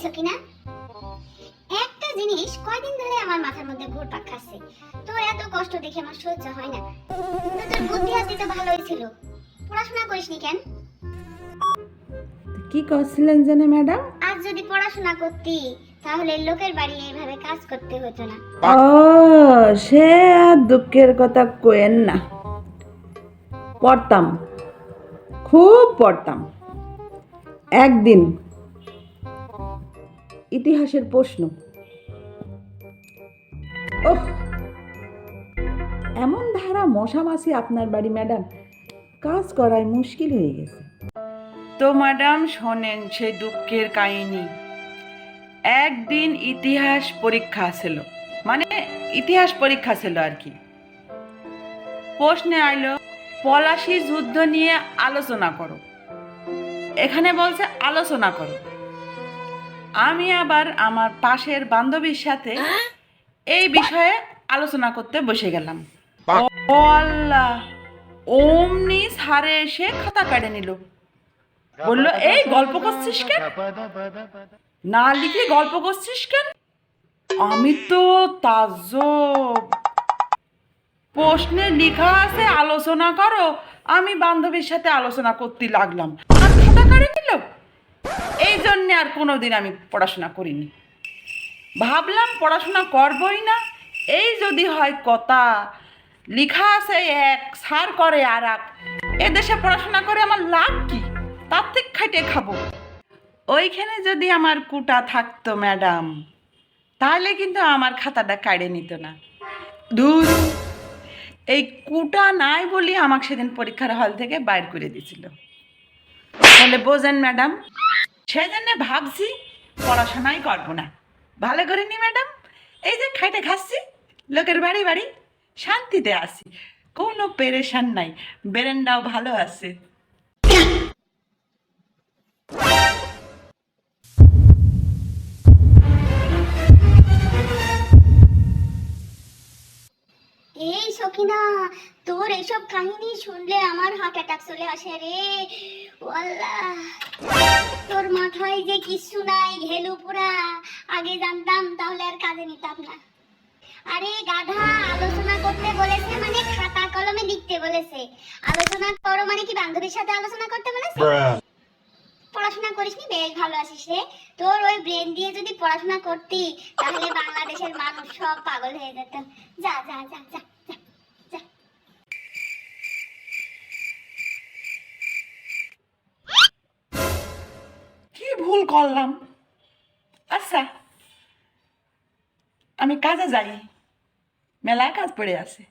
পেরেছ কিনা? একটা জিনিস কয়দিন ধরে আমার মাথার মধ্যে ঘুরপাক খাচ্ছে। তোর এত কষ্ট দেখে আমার সহ্য হয় না। তোর বুদ্ধি আসতে তো ভালোই ছিল। পড়াশোনা করিসনি কেন? কি করছিলেন জানে ম্যাডাম? আজ যদি পড়াশোনা করতি তাহলে লোকের বাড়ি এইভাবে কাজ করতে হতো না। ও সে আর দুঃখের কথা কোয়েন না। পড়তাম। খুব পড়তাম। একদিন ইতিহাসের প্রশ্ন। ওহ! এমন ধারা মশামাছি আপনার বাড়ি, ম্যাডাম। কাজ করাই মুশকিল হয়ে গেছে। তো, ম্যাডাম, শোনেন সেই দুঃখের কাহিনী। একদিন ইতিহাস পরীক্ষা ছিল। মানে ইতিহাস পরীক্ষা ছিল আর কি। প্রশ্নে আইলো, পলাশি যুদ্ধ নিয়ে আলোচনা করো। এখানে বলছে, আলোচনা করো। আমি আবার আমার পাশের বান্ধবীর সাথে এই বিষয়ে আলোচনা করতে বসে গেলাম। ও আল্লাহ অমনি সারে এসে খাতা কাটে নিল। বলল এই গল্প করছিস কেন? না লিখে গল্প করছিস কেন? আমি তো তাজ্জব। প্রশ্নে লেখা আছে আলোচনা করো। আমি বান্ধবীর সাথে আলোচনা করতে লাগলাম। আর খাতা কাটে নিল? এই জন্যে আর কোনোদিন আমি পড়াশোনা করিনি। ভাবলাম পড়াশোনা করবই না। এই যদি হয় কথা। লিখা আছে, এক সার করে আর এক। এদেশে পড়াশোনা করে আমার লাভ কি? তার থেকে খাইটে খাব। ওইখানে যদি আমার কুটা থাকতো, ম্যাডাম, তাহলে কিন্তু আমার খাতাটা কাড়ে নিত না। দূর এই কুটা নাই বলি আমাকে সেদিন পরীক্ষার হল থেকে বাইর করে দিয়েছিল তাহলে বোঝেন, ম্যাডাম সেজন্য ভাবছি পড়াশোনাই করব না। ভালো করে নি, ম্যাডাম? এই যে খাইতে খাচ্ছি, লোকের বাড়ি বাড়ি, শান্তিতে আছি। কোনো পেরেশান নাই বেরেন্ডাও ভালো আছে। সখিনা তোর এইসব কাহিনী শুনলে আমার হার্ট অ্যাটাক চলে আসে রে। তোর মাথায় যে কিছু নাই ঘেলু পুরা আগে জানতাম তাহলে আর কাজে নিতাম না। আরে গাধা আলোচনা করতে বলেছে মানে খাতা কলমে লিখতে বলেছে। আলোচনা করো মানে কি বান্ধবীর সাথে আলোচনা করতে বলেছে? পড়াশোনা করিসনি বেশ ভালো আছিস রে। তোর ওই ব্রেন দিয়ে যদি পড়াশোনা করতি তাহলে বাংলাদেশের মানুষ সব পাগল হয়ে যেত। যা যা যা, যা। ভুল করলাম। আচ্ছা আমি কাজে যাই। মেলায় কাজ পড়ে আছে।